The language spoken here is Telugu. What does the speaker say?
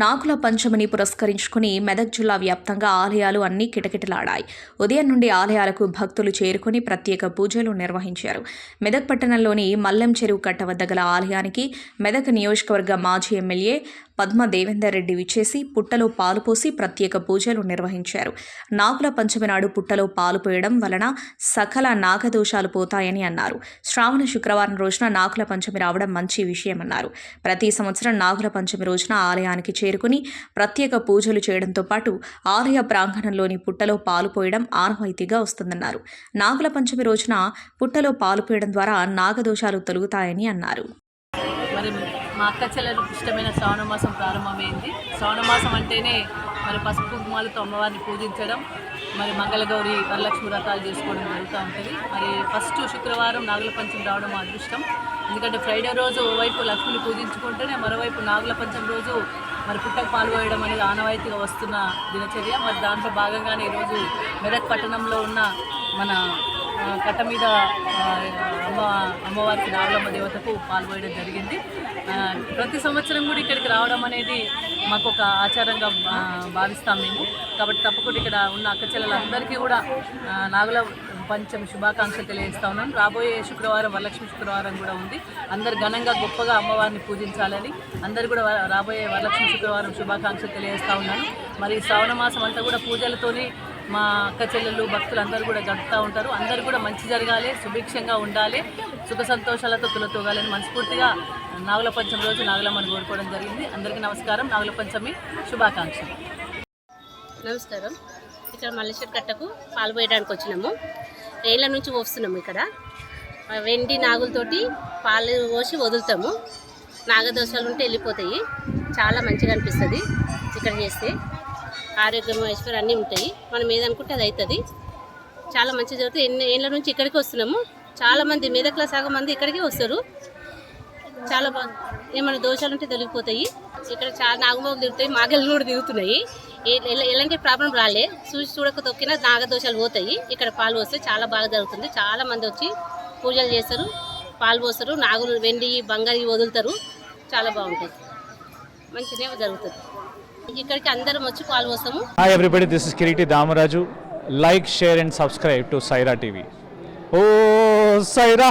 నాగుల పంచమిని పురస్కరించుకుని మెదక్ జిల్లా వ్యాప్తంగా ఆలయాలు అన్నీ కిటకిటలాడాయి. ఉదయం నుండి ఆలయాలకు భక్తులు చేరుకుని ప్రత్యేక పూజలు నిర్వహించారు. మెదక్ పట్టణంలోని మల్లెం చెరువు కట్ట వద్ద గల ఆలయానికి మెదక్ నియోజకవర్గ మాజీ ఎమ్మెల్యే పద్మ దేవేందర్ రెడ్డి విచ్చేసి పుట్టలో పాలు పోసి ప్రత్యేక పూజలు నిర్వహించారు. నాగుల పంచమి నాడు పుట్టలో పాలు పోయడం వలన సకల నాగదోషాలు పోతాయని అన్నారు. శ్రావణ శుక్రవారం రోజున నాగుల పంచమి రావడం మంచి విషయమన్నారు. ప్రతి సంవత్సరం నాగుల పంచమి రోజున ఆలయానికి చేరుకుని ప్రత్యేక పూజలు చేయడంతో పాటు ఆలయ ప్రాంగణంలోని పుట్టలో పాలు పోయడం ఆనవాయితీగా వస్తుందన్నారు. నాగుల పంచమి రోజున పుట్టలో పాలు పోయడం ద్వారా నాగదోషాలు తొలుగుతాయని అన్నారు. మరి మా అక్క చెల్లెలకు ఇష్టమైన శ్రావణ మాసం ప్రారంభమైంది. శ్రావణ మాసం అంటేనే మరి పసుపు కుంకుమాలతో అమ్మవారిని పూజించడం మరి మంగళగౌరి వరలక్ష్మి వ్రతాలు చేసుకోవడం జరుగుతూ ఉంటుంది. మరి ఫస్ట్ శుక్రవారం నాగుల పంచం రావడం మా అదృష్టం. ఎందుకంటే ఫ్రైడే రోజు ఓవైపు లక్ష్మిని పూజించుకుంటేనే మరోవైపు నాగుల పంచం రోజు మరి పుట్టకు పాల్గొయడం అనేది ఆనవాయితీగా వస్తున్న దినచర్య. మరి దాంట్లో భాగంగానే ఈరోజు మెదక్ పట్టణంలో ఉన్న మన కట్ట మీద అమ్మ అమ్మవారికి నాగులమ్మ దేవతకు పాల్గొయడం జరిగింది. ప్రతి సంవత్సరం కూడా ఇక్కడికి రావడం అనేది మాకు ఒక ఆచారంగా భావిస్తాం మేము. కాబట్టి తప్పకుండా ఇక్కడ ఉన్న అక్కచెల్లెలందరికీ కూడా నాగుల పంచమి శుభాకాంక్షలు తెలియజేస్తా ఉన్నాను. రాబోయే శుక్రవారం వరలక్ష్మి శుక్రవారం కూడా ఉంది. అందరు ఘనంగా గొప్పగా అమ్మవారిని పూజించాలని అందరు కూడా రాబోయే వరలక్ష్మి శుక్రవారం శుభాకాంక్షలు తెలియజేస్తా ఉన్నాను. మరి శ్రావణ మాసం అంతా కూడా పూజలతోని మా అక్క చెల్లెళ్ళు భక్తులు అందరూ కూడా గడుపుతూ ఉంటారు. అందరూ కూడా మంచి జరగాలి సుభిక్షంగా ఉండాలి సుఖ సంతోషాలతో తులతూగాలని మనస్ఫూర్తిగా నాగుల పంచమి రోజు నాగులమ్మని కోరుకోవడం జరిగింది. అందరికీ నమస్కారం. నాగుల పంచమి శుభాకాంక్షలు. నమస్కారం. ఇక్కడ మల్లేశ్వర కట్టకు పాల్పోయడానికి వచ్చినాము. ఏళ్ళ నుంచి పోస్తున్నాము ఇక్కడ. వెండి నాగులతోటి పాలు పోసి వదులుతాము. నాగదోషాలు ఉంటే వెళ్ళిపోతాయి. చాలా మంచిగా అనిపిస్తుంది ఇక్కడ చేస్తే. ఆరోగ్యం ఐశ్వర్యం అన్నీ ఉంటాయి. మనం ఏదనుకుంటే అది అవుతుంది చాలా మంచి జరుగుతుంది. ఎన్ని ఏళ్ళ నుంచి ఇక్కడికి వస్తున్నాము. చాలా మంది మెదక్ల సగం మంది ఇక్కడికే వస్తారు. చాలా బాగా ఏమైనా దోషాలు ఉంటే తొలగిపోతాయి. ఇక్కడ చాలా నాగమోగులు తిరుగుతాయి. మాగలు కూడా తిరుగుతున్నాయి. ఎలాంటి ప్రాబ్లం రాలే. చూసి చూడక తొక్కినా నాగదోషాలు పోతాయి. ఇక్కడ పాలు పోస్తే చాలా బాగా జరుగుతుంది. చాలా మంది వచ్చి పూజలు చేస్తారు. పాలు పోస్తారు. నాగులు వెండి బంగారు వదులుతారు. చాలా బాగుంటుంది. మంచిగా జరుగుతుంది. ఇక్కడికి అందరం వచ్చి పాలు పోస్తాము Hi everybody, this is Kiriti Damaraju. Like, share and subscribe to Saira TV. Oh, Saira!